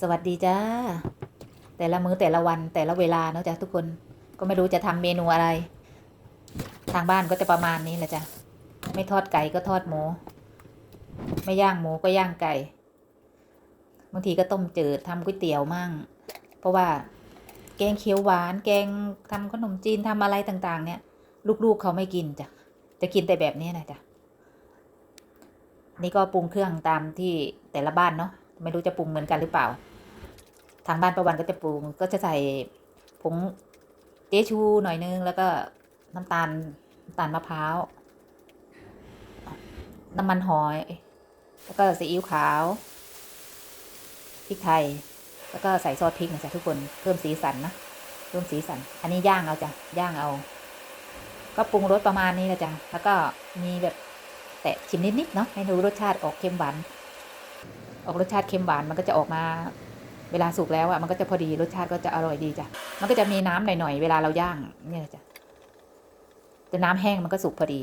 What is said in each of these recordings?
สวัสดีจ้า แต่ละมื้อแต่ละวันแต่ละเวลาเนาะจ้ะทุกคนก็ไม่รู้จะทำเมนูอะไร ทางบ้านก็จะประมาณนี้แหละจ้ะไม่ทอดไก่ก็ทอดหมู ไม่ย่างหมูก็ย่างไก่บางทีก็ต้มจืดทำก๋วยเตี๋ยวมั่ง เพราะว่าแกงเขียวหวาน แกงทำขนมจีนทำอะไรต่างๆ เนี่ย ลูกๆเขาไม่กินจ้ะจะกินแต่แบบนี้นะจ้ะนี่ก็ปรุงเครื่องตามที่แต่ละบ้านเนาะ ไม่รู้จะปรุงเหมือนกันหรือเปล่า ทางบ้านประวันก็จะปรุงก็จะใส่ผงเจชูหน่อยนึง แล้วก็น้ำตาลน้ำตาลมะพร้าวน้ำมันหอย แล้วก็ซีอิ๊วขาวพริกไทย แล้วก็ใส่ซอสพริกนะจ๊ะทุกคนเพิ่มสีสันนะเพิ่มสีสัน อันนี้ย่างเอาจ้ะย่างเอา ก็ปรุงรสประมาณนี้นะจ๊ะแล้วก็มีแบบแตะชิมนิดๆเนาะให้ดูรสชาติออกเค็มหวาน ออกรสชาติเค็มหวานมันก็จะออกมาเวลาสุกแล้วอะมันก็จะพอดีรสชาติก็จะอร่อยดีจ้ะมันก็จะมีน้ำหน่อยๆเวลาเราย่างเนี่ยจ้ะแต่น้ำแห้งมันก็สุกพอดี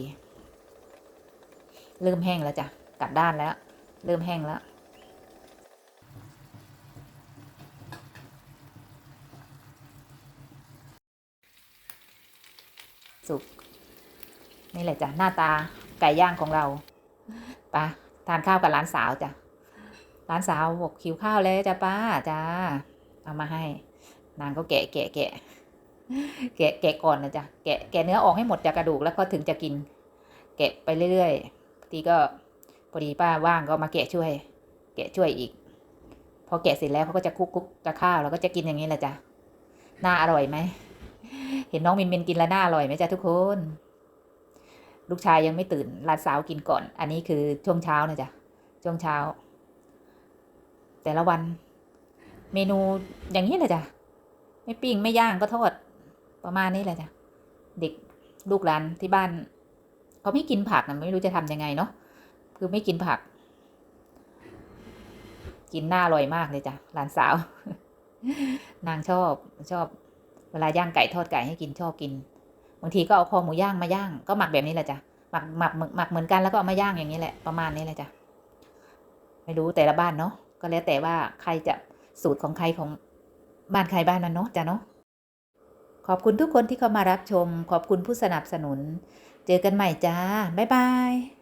เริ่มแห้งแล้วจ้ะกลับด้านแล้ว เริ่มแห้งแล้วสุกนี่แหละจ้ะหน้าตาไก่ย่างของเราไปะทานข้าวกับหลานสาวจ้ะ หลานสาวบอกคิวข้าวแล้วจ้ะป้าจ้าเอามาให้ นางก็แกะแกะแกะแกะแกะก่อนนะจ๊ะแกะแกะเนื้อออกให้หมดจากกระดูกแล้วก็ถึงจะกิน แกะไปเรื่อยๆทีก็พอดีป้าว่างก็มาแกะช่วย แกะช่วยอีก พอแกะเสร็จแล้วเขาก็จะคลุกคุกกับข้าวแล้วก็จะกินอย่างนี้แหละจ้ะน่าอร่อยไหมเห็นน้องมินมินกินแล้วน่าอร่อยไหมจ๊ะทุกคน ลูกชายยังไม่ตื่นหลานสาวกินก่อน อันนี้คือช่วงเช้านะจ๊ะช่วงเช้า แต่ละวัน เมนูอย่างนี้แหละจ้ะไม่ปิ้งไม่ย่างก็ทอดประมาณนี้แหละจ้ะเด็กลูกหลานที่บ้านเขาไม่กินผักนะไม่รู้จะทำยังไงเนาะคือไม่กินผัก กินหน่าอร่อยมากเลยจ้ะหลานสาว นางชอบชอบ เวลาย่างไก่ทอดไก่ให้กินชอบกินบางทีก็เอาคอหมูย่างมาย่างก็หมักแบบนี้แหละจ้ะหมักหมักหมักหมักเหมือนกันแล้วก็เอามาย่างอย่างนี้แหละประมาณนี้แหละจ้ะไม่รู้แต่ละบ้านเนาะ ก็แล้วแต่ว่าใครจะสูตรของใครของบ้านใครบ้านมันเนาะจ้ะเนาะขอบคุณทุกคนที่เข้ามารับชม ขอบคุณผู้สนับสนุน เจอกันใหม่จ้า บ๊ายบาย